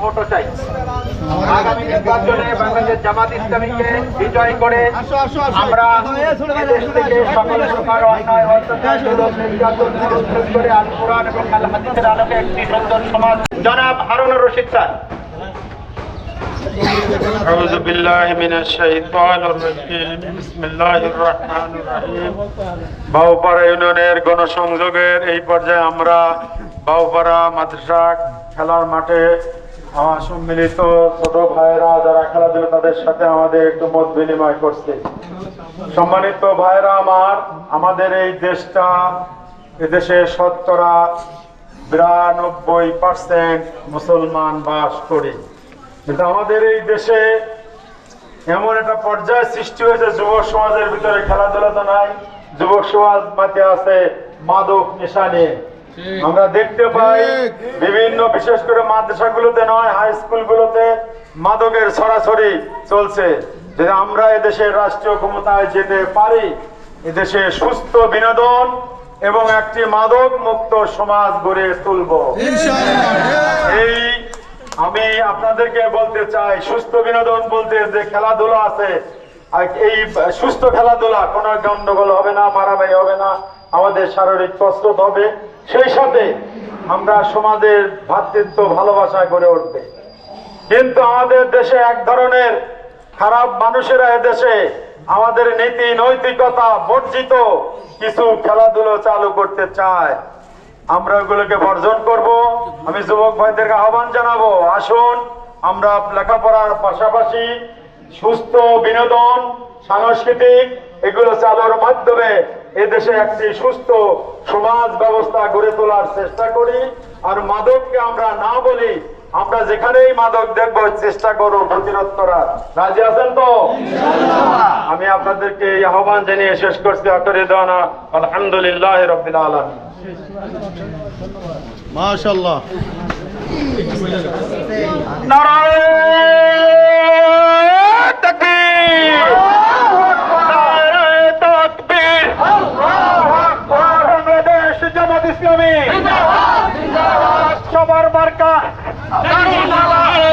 ভোটও চাই। আগামী নির্বাচনে বাংলাদেশ জামাত ইসলামীকে বিজয় করে আমরা এদেশ থেকে সকল প্রকার অন্যায় অত্যাচার জুলুম, নির্যাতন নিরসন করে আল কোরআন এবং আল হাদিসের আলোকে একটি সুন্দর সমাজ। জনাব হারুন রশিদ স্যার। أعوذ بالله من الشيطان الرجيم بسم الله الرحمن الرحيم বাউপাড়া ইউনিয়নের গণসংযোগের এই পর্যায়ে আমরা বাউপাড়া মাদ্রাসা খেলার মাঠে আমার সম্মিলিত ছোট ভাইরা যারা খেলাধুলা তাদের সাথে আমাদের একটু মত বিনিময় করছে সম্মানিত ভাইরা আমার আমাদের এই দেশটা এদেশে শতকরা বিরানব্বই পার্সেন্ট মুসলমান বাস করি কিন্তু আমাদের এই দেশে এমন একটা পর্যায় সৃষ্টি হয়েছে যুব সমাজের ভিতরে খেলাধুলা তো নাই যুবক সমাজ মাঝে আছে মাদক নেশা নিয়ে। আমরা দেখতে পাই বিভিন্ন বিশেষ করে মাদ্রাসাগুলোতে নয় হাই স্কুলগুলোতে মাদকের ছড়াছড়ি চলছে। যদি আমরা এদেশের রাষ্ট্রীয় ক্ষমতায় যেতে পারি এদেশে সুস্থ বিনোদন এবং একটি মাদক মুক্ত সমাজ গড়ে তুলব। এই আমি আপনাদেরকে বলতে চাই, সুস্থ বিনোদন বলতে যে খেলাধুলা আছে এই সুস্থ খেলাধুলা কোনো গন্ডগোল হবে না, মারামারি হবে না, আমাদের শারীরিক কসরত হবে, সেই সাথে আমরা সমাজের ভ্রাতৃত্ব ভালোবাসা গড়ে উঠবে। কিন্তু আমাদের দেশে এক ধরনের খারাপ মানুষেরা এদেশে, আমাদের নীতি নৈতিকতা বর্জিত কিছু খেলাধুলো চালু করতে চায়। আমরা ওগুলোকে বর্জন করব। আমি যুবক ভাইদেরকে আহ্বান জানাব, আসুন, আমরা লেখাপড়ার পাশাপাশি সুস্থ বিনোদন, সাংস্কৃতিক, এগুলো চালুর মাধ্যমে এদেশে একটি সুস্থ সমাজ ব্যবস্থা গড়ে তোলার চেষ্টা করি। আর মাদককে আমরা না বলি আমরা যেখানেই মাদক দেখব চেষ্টা করব প্রতিরোধ করার। রাজি আছেন তো? আমি আপনাদেরকে এই আহ্বান জানিয়ে শেষ করছি। আখরি দানা আলহামদুলিল্লাহ রবিল আলমী মাশাল্লাহ নারায়ণ তাকবীর। সবার মার্কা 干了干了